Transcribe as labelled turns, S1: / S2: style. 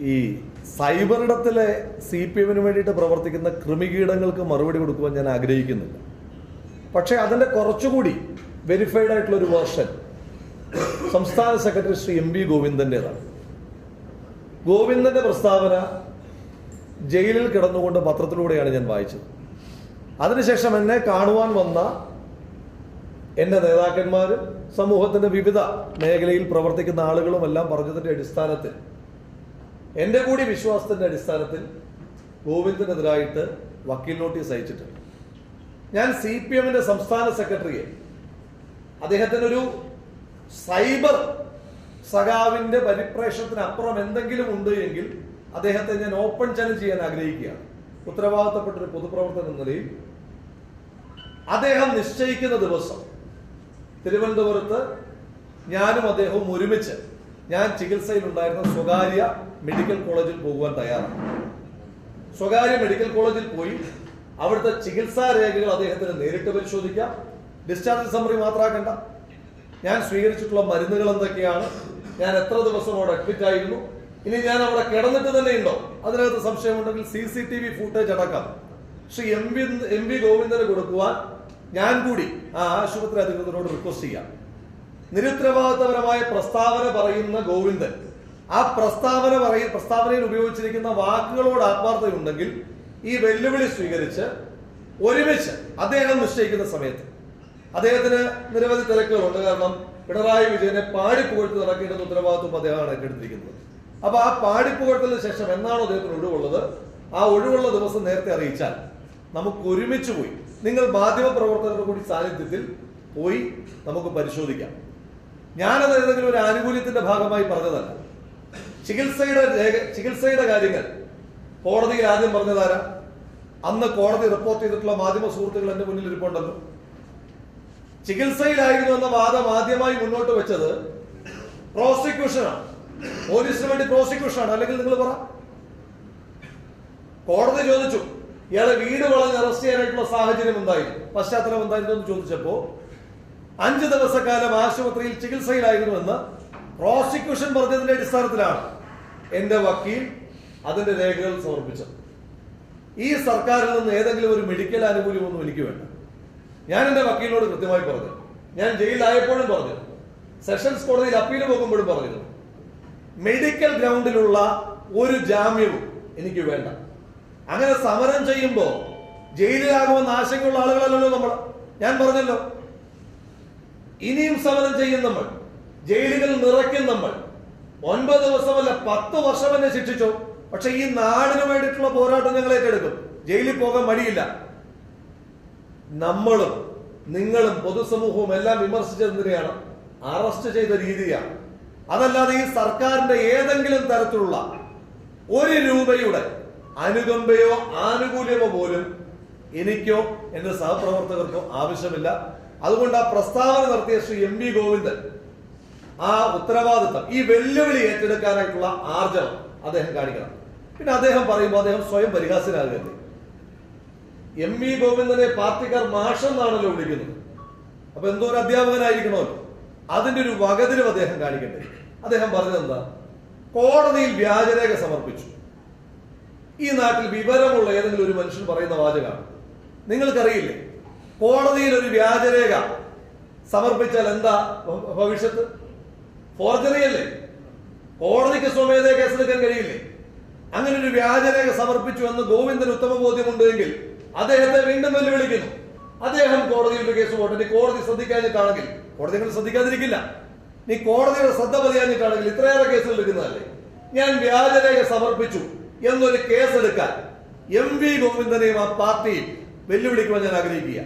S1: ഈ സൈബറിടത്തിലെ C P എമ്മിന് വേണ്ടിയിട്ട് പ്രവർത്തിക്കുന്ന കൃമികീടങ്ങൾക്ക് മറുപടി കൊടുക്കുവാൻ ഞാൻ ആഗ്രഹിക്കുന്നില്ല. പക്ഷേ അതിന്റെ കുറച്ചുകൂടി വെരിഫൈഡ് ആയിട്ടുള്ള ഒരു വേർഷൻ സംസ്ഥാന സെക്രട്ടറി ശ്രീ എം വി ഗോവിന്ദന്റെതാണ്. ഗോവിന്ദന്റെ പ്രസ്താവന ജയിലിൽ കിടന്നുകൊണ്ട് പത്രത്തിലൂടെയാണ് ഞാൻ വായിച്ചത്. അതിനുശേഷം എന്നെ കാണുവാൻ വന്ന എന്റെ നേതാക്കന്മാരും സമൂഹത്തിന്റെ വിവിധ മേഖലയിൽ പ്രവർത്തിക്കുന്ന ആളുകളും എല്ലാം പറഞ്ഞതിന്റെ അടിസ്ഥാനത്തിൽ എന്റെ കൂടി വിശ്വാസത്തിന്റെ അടിസ്ഥാനത്തിൽ ഗോവിന്ദനെതിരായിട്ട് വക്കീൽ നോട്ടീസ് അയച്ചിട്ടുണ്ട് ഞാൻ സി പി എമ്മിന്റെ സംസ്ഥാന സെക്രട്ടറിയെ അദ്ദേഹത്തിനൊരു സൈബർ സഖാവിന്റെ പരിപ്രേഷണത്തിന് അപ്പുറം എന്തെങ്കിലും ഉണ്ട് എങ്കിൽ അദ്ദേഹത്തെ ഞാൻ ഓപ്പൺ ചലഞ്ച് ചെയ്യാൻ ആഗ്രഹിക്കുകയാണ്. ഉത്തരവാദിത്തപ്പെട്ട ഒരു പൊതുപ്രവർത്തകൻ എന്ന നിലയിൽ അദ്ദേഹം നിശ്ചയിക്കുന്ന ദിവസം തിരുവനന്തപുരത്ത് ഞാനും അദ്ദേഹവും ഒരുമിച്ച് ഞാൻ ചികിത്സയിലുണ്ടായിരുന്ന സ്വകാര്യ മെഡിക്കൽ കോളേജിൽ പോകുവാൻ തയ്യാറാണ്. സ്വകാര്യ മെഡിക്കൽ കോളേജിൽ പോയി അവിടുത്തെ ചികിത്സാ രേഖകൾ അദ്ദേഹത്തിന് നേരിട്ട് പരിശോധിക്കാം. ഡിസ്ചാർജ് സമ്മറി മാത്രമാക്കണ്ട. ഞാൻ സ്വീകരിച്ചിട്ടുള്ള മരുന്നുകൾ എന്തൊക്കെയാണ്? ഞാൻ എത്ര ദിവസം അവിടെ അഡ്മിറ്റ് ആയിരുന്നു? ഇനി ഞാൻ അവിടെ കിടന്നിട്ട് തന്നെ ഉണ്ടോ? അതിനകത്ത് സംശയമുണ്ടെങ്കിൽ C C T V footage അടക്കം. Shri M V M V Govindan കൊടുക്കുവാൻ ഞാൻ കൂടി ആ ആശുപത്രി അധികൃതരോട് റിക്വസ്റ്റ് ചെയ്യാം. നിരുത്തരവാദിത്തപരമായ പ്രസ്താവന പറയുന്ന ഗോവിന്ദൻ. ആ പ്രസ്താവന പറയ പ്രസ്താവനയിൽ ഉപയോഗിച്ചിരിക്കുന്ന വാക്കുകളോട് ആത്മാർത്ഥതയുണ്ടെങ്കിൽ ഈ വെല്ലുവിളി സ്വീകരിച്ച് ഒരുമിച്ച് അദ്ദേഹം നിശ്ചയിക്കുന്ന സമയത്ത്. അദ്ദേഹത്തിന് നിരവധി തിരക്കുകളുണ്ട്. കാരണം പിണറായി വിജയനെ പാടിപ്പുകഴ്ത്തി നടക്കേണ്ടുന്ന ഉത്തരവാദിത്വം അദ്ദേഹമാണ് ഏറ്റെടുത്തിരിക്കുന്നത്. അപ്പൊ ആ പാടിപ്പുകഴ്ത്തലിന് ശേഷം എന്നാണോ അദ്ദേഹത്തിന് ഒഴിവുള്ളത്? ആ ഒഴിവുള്ള ദിവസം നേരത്തെ അറിയിച്ചാൽ നമുക്ക് ഒരുമിച്ച് പോയി. നിങ്ങൾ മാധ്യമ പ്രവർത്തകരുടെ കൂടി സാന്നിധ്യത്തിൽ പോയി നമുക്ക് പരിശോധിക്കാം. ഞാനത് ഏതെങ്കിലും ഒരു ആനുകൂല്യത്തിന്റെ ഭാഗമായി പറഞ്ഞതല്ല. ചികിത്സയുടെ ചികിത്സയുടെ കാര്യങ്ങൾ. കോടതിയിൽ ആദ്യം പറഞ്ഞതാരാ? അന്ന് കോടതി റിപ്പോർട്ട് ചെയ്തിട്ടുള്ള മാധ്യമ സുഹൃത്തുക്കൾ എന്റെ മുന്നിൽ ഇരിപ്പുണ്ടല്ലോ ചികിത്സയിലായിരുന്നു എന്ന വാദം ആദ്യമായി മുന്നോട്ട് വെച്ചത് പ്രോസിക്യൂഷനാണ് പോലീസിന് വേണ്ടി പ്രോസിക്യൂഷനാണ് അല്ലെങ്കിൽ നിങ്ങൾ പറ. കോടതി ചോദിച്ചു ഇയാളെ വീട് വളഞ്ഞ് അറസ്റ്റ് ചെയ്യാനായിട്ടുള്ള സാഹചര്യം എന്തായിരുന്നു പശ്ചാത്തലം എന്തായിരുന്നു എന്ന് ചോദിച്ചപ്പോ അഞ്ച് ദിവസക്കാലം ആശുപത്രിയിൽ ചികിത്സയിലായിരുന്നുവെന്ന് പ്രോസിക്യൂഷൻ പറഞ്ഞതിന്റെ അടിസ്ഥാനത്തിലാണ് എന്റെ വക്കീൽ അതിന്റെ രേഖകൾ സമർപ്പിച്ചത്. ഈ സർക്കാരിൽ നിന്ന് ഏതെങ്കിലും ഒരു മെഡിക്കൽ ആനുകൂല്യമൊന്നും എനിക്ക് വേണ്ട. ഞാൻ എന്റെ വക്കീലിനോട് കൃത്യമായി പറഞ്ഞു. ഞാൻ ജയിലിലായപ്പോഴും പറഞ്ഞു. സെഷൻസ് കോടതിയിൽ അപ്പീൽ പോകുമ്പോഴും പറഞ്ഞു മെഡിക്കൽ ഗ്രൗണ്ടിലുള്ള ഒരു ജാമ്യവും എനിക്ക് വേണ്ട. അങ്ങനെ സമരം ചെയ്യുമ്പോൾ ജയിലിലാകുമെന്ന് ആശങ്കയുള്ള ആളുകളല്ലല്ലോ നമ്മൾ. ഞാൻ പറഞ്ഞല്ലോ. ഇനിയും സമരം ചെയ്യും നമ്മൾ. ജയിലുകൾ നിറയ്ക്കും നമ്മൾ. ഒൻപത് ദിവസമല്ല പത്ത് വർഷം എന്നെ ശിക്ഷിച്ചു. പക്ഷെ ഈ നാടിന് വേണ്ടിയിട്ടുള്ള പോരാട്ടം ഞങ്ങൾ ഏറ്റെടുക്കും ജയിലിൽ പോകാൻ മടിയില്ല. നമ്മളും നിങ്ങളും പൊതുസമൂഹവും എല്ലാം വിമർശിച്ചതിനെയാണ് അറസ്റ്റ് ചെയ്ത രീതിയാണ്. അതല്ലാതെ ഈ സർക്കാരിന്റെ ഏതെങ്കിലും തരത്തിലുള്ള ഒരു രൂപയുടെ അനുകമ്പയോ ആനുകൂല്യമോ പോലും എനിക്കോ എന്റെ സഹപ്രവർത്തകർക്കോ ആവശ്യമില്ല. അതുകൊണ്ട് ആ പ്രസ്താവന നടത്തിയ ശ്രീ എം വി ഗോവിന്ദൻ ആ ഉത്തരവാദിത്തം ഈ വെല്ലുവിളി ഏറ്റെടുക്കാനായിട്ടുള്ള ആർജവം അദ്ദേഹം കാണിക്കണം. പിന്നെ അദ്ദേഹം പറയുമ്പോൾ അദ്ദേഹം സ്വയം പരിഹാസ്യനാകരുത് എം വി ഗോവിന്ദനെ പാർട്ടിക്കാർ മാഷെന്നാണല്ലോ വിളിക്കുന്നത്. അപ്പൊ എന്തോ ഒരു അധ്യാപകനായിരിക്കണമല്ലോ. അതിന്റെ ഒരു വകതിരും അദ്ദേഹം കാണിക്കട്ടെ. അദ്ദേഹം പറഞ്ഞതെന്താ കോടതിയിൽ വ്യാജരേഖ സമർപ്പിച്ചു. ഈ നാട്ടിൽ വിവരമുള്ള ഏതെങ്കിലും ഒരു മനുഷ്യൻ പറയുന്ന വാചകമാണ് നിങ്ങൾക്കറിയില്ലേ? കോടതിയിൽ ഒരു വ്യാജരേഖ സമർപ്പിച്ചാൽ എന്താ ഭവിഷ്യത്ത്? ഫോർജറി അല്ലേ? കോടതിക്ക് സ്വമേധയ കേസെടുക്കാൻ കഴിയില്ലേ? അങ്ങനെ ഒരു വ്യാജരേഖ സമർപ്പിച്ചു എന്ന് ഗോവിന്ദൻ ഉത്തമ ബോധ്യമുണ്ടെങ്കിൽ അദ്ദേഹത്തെ വീണ്ടും വെല്ലുവിളിക്കുന്നു. അദ്ദേഹം കോടതിയിൽ ഒരു കേസ് പോട്ടെ. കോടതി ശ്രദ്ധിക്കാഞ്ഞിട്ടാണെങ്കിൽ കോടതി അങ്ങനെ ശ്രദ്ധിക്കാതിരിക്കില്ല. നീ കോടതിയുടെ ശ്രദ്ധ പതിയാഞ്ഞിട്ടാണെങ്കിൽ ഇത്രയേറെ കേസുകൾ എടുക്കുന്നതല്ലേ? ഞാൻ വ്യാജരേഖ സമർപ്പിച്ചു എന്നൊരു കേസെടുക്കാൻ എം വി ഗോവിന്ദനെയും ആ പാർട്ടിയും വെല്ലുവിളിക്കുവാൻ ഞാൻ ആഗ്രഹിക്കുക